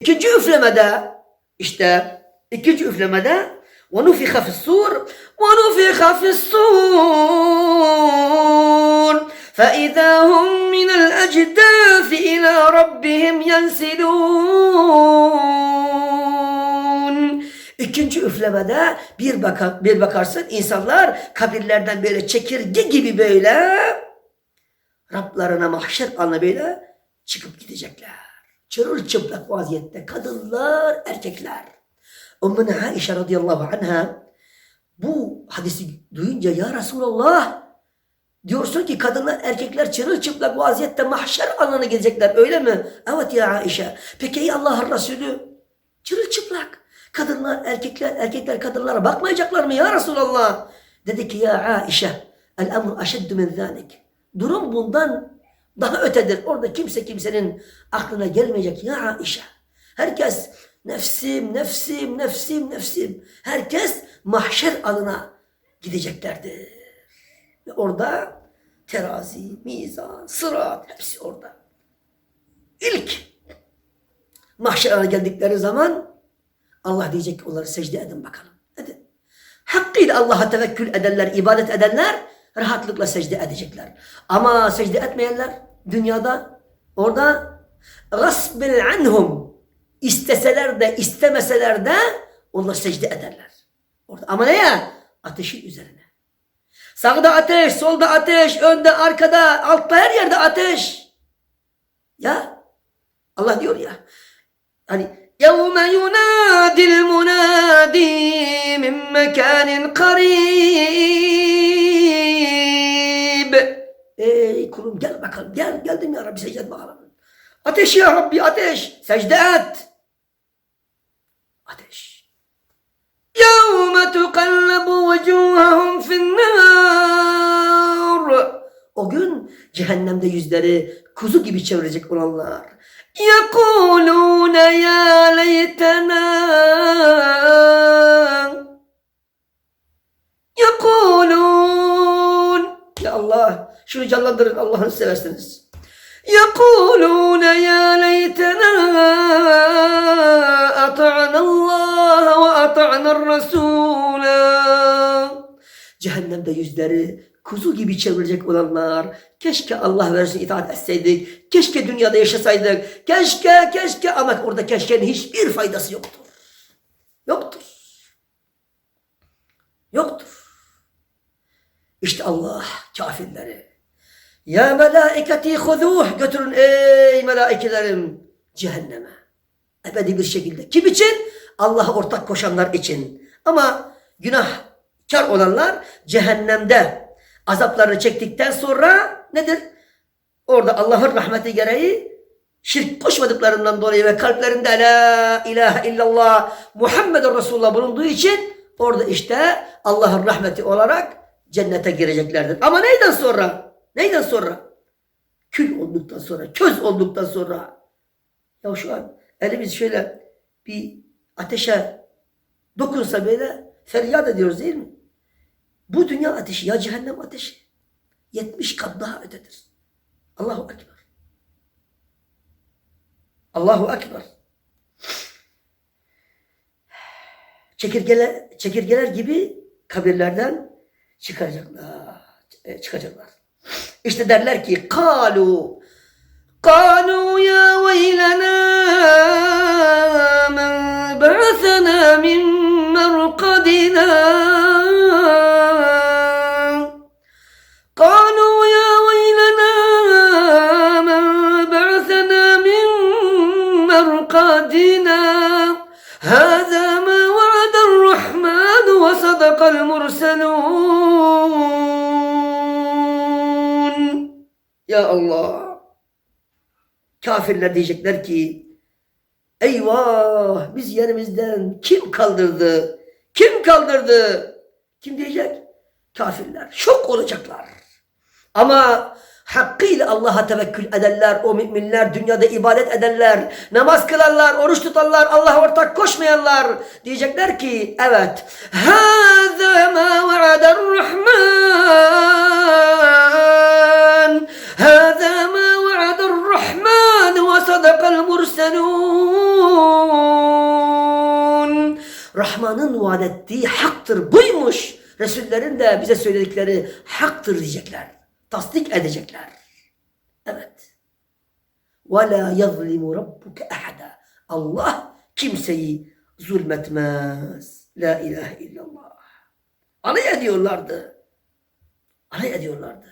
İkinci üflemede işte ikinci üflemede وَنُفِخَ فِي الصُّورِ وَنُفِخَ فِي الصُّورِ فَإِذَا هُمْ مِنَ الْأَجْدَاثِ إِلَى رَبِّهِمْ يَنْسِلُونَ İkinci üflemede bir, baka, bir bakarsın insanlar kabirlerden böyle çekirge gibi böyle Rablarına mahşer anına böyle çıkıp gidecekler. Çırılçıplak vaziyette kadınlar, erkekler. Ümmüne Aişe radıyallahu anha bu hadisi duyunca ya Resulallah diyorsun ki kadınlar erkekler çırılçıplak vaziyette mahşer alanına gidecekler öyle mi? Evet ya Aişe. Peki ey Allah'ın Resulü çırılçıplak. Kadınlar erkekler erkekler kadınlara bakmayacaklar mı ya Resulallah? Dedi ki ya Aişe el emru aşeddu min zalik. Durum bundan daha ötedir. Orada kimse kimsenin aklına gelmeyecek ya Aişe. Herkes nefsim, nefsim, nefsim, nefsim. Herkes mahşer alına gideceklerdir. Ve orada terazi, mizan, sırat hepsi orada. İlk mahşer alına geldikleri zaman Allah diyecek ki onları secde edin bakalım. Edin. Hakkıyla Allah'a tevekkül edenler, ibadet edenler rahatlıkla secde edecekler. Ama secde etmeyenler dünyada orada gasbil anhum isteseler de istemeseler de onlar secde ederler. Orada. Ama neye? Ateşin üzerine. Sağda ateş, solda ateş, önde, arkada, altta her yerde ateş. Ya Allah diyor ya. Hani يَوْمَ يُنَادِ الْمُنَادِي مِنْ مَكَانٍ قَرِيبٍ Ey kulum gel bakalım gel geldim ya Rabbi secde et bakalım. Ateş ya Rabbi ateş secde et. Ateş. يَوْمَ تُقَلَّبُ وُجُوهَهُمْ فِي النَّارِ O gün cehennemde yüzleri kuzu gibi çevirecek olanlar. يَقُولُونَ يَا لَيْتَنَا canlandırın Allah'ını seversiniz. يَقُولُونَ يَا لَيْتَنَا أَطَعْنَا اللّٰهَ وَأَطَعْنَا الرَّسُولَ Cehennemde yüzleri kuzu gibi çevirecek olanlar, keşke Allah versin itaat etseydik, keşke dünyada yaşasaydık, keşke, keşke ama orada keşkenin hiçbir faydası yoktur. Yoktur. Yoktur. İşte Allah kafirleri. ya melaiketi huzuh götürün ey melaikelerim cehenneme. Ebedi bir şekilde. Kim için? Allah'a ortak koşanlar için. Ama günahkar olanlar cehennemde azaplarını çektikten sonra nedir? Orada Allah'ın rahmeti gereği şirk koşmadıklarından dolayı ve kalplerinde la ilahe illallah Muhammedun Resulullah bulunduğu için orada işte Allah'ın rahmeti olarak cennete gireceklerdir. Ama neyden sonra? Neyden sonra? Kül olduktan sonra, köz olduktan sonra. Ya şu an elimiz şöyle bir ateşe dokunsa böyle feryat ediyoruz değil mi? Bu dünya ateşi ya cehennem ateşi. 70 kat daha ötedir. Allahu Ekber. Allahu Ekber. Çekirgeler, çekirgeler gibi kabirlerden çıkacaklar. e, Çıkacaklar. İşte derler ki kalu قالوا يا ويلنا من بعثنا من مرقدنا قالوا يا ويلنا من بعثنا من مرقدنا Ya Allah. Kafirler diyecekler ki eyvah biz yerimizden kim kaldırdı? Kim kaldırdı? Kim diyecek? Kafirler. Şok olacaklar. Ama hakkıyla Allah'a tevekkül edenler, o müminler, dünyada ibadet edenler, namaz kılanlar, oruç tutanlar, Allah ortak koşmayanlar diyecekler ki evet. Hâzâ mâ va'ader rahman Rahman'ın vaat ettiği haktır buymuş. Resullerin de bize söyledikleri haktır diyecekler. Tasdik edecekler. Evet. وَلَا يَظْلِمُ رَبُّكَ اَحَدًا Allah kimseyi zulmetmez. La ilahe illallah. Alay ediyorlardı. Alay ediyorlardı.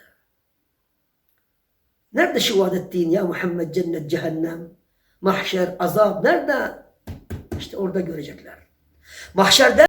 Nerede şu vaat ettiğin ya Muhammed cennet cehennem? Mahşer azap nerede? İşte orada görecekler. Mahşerde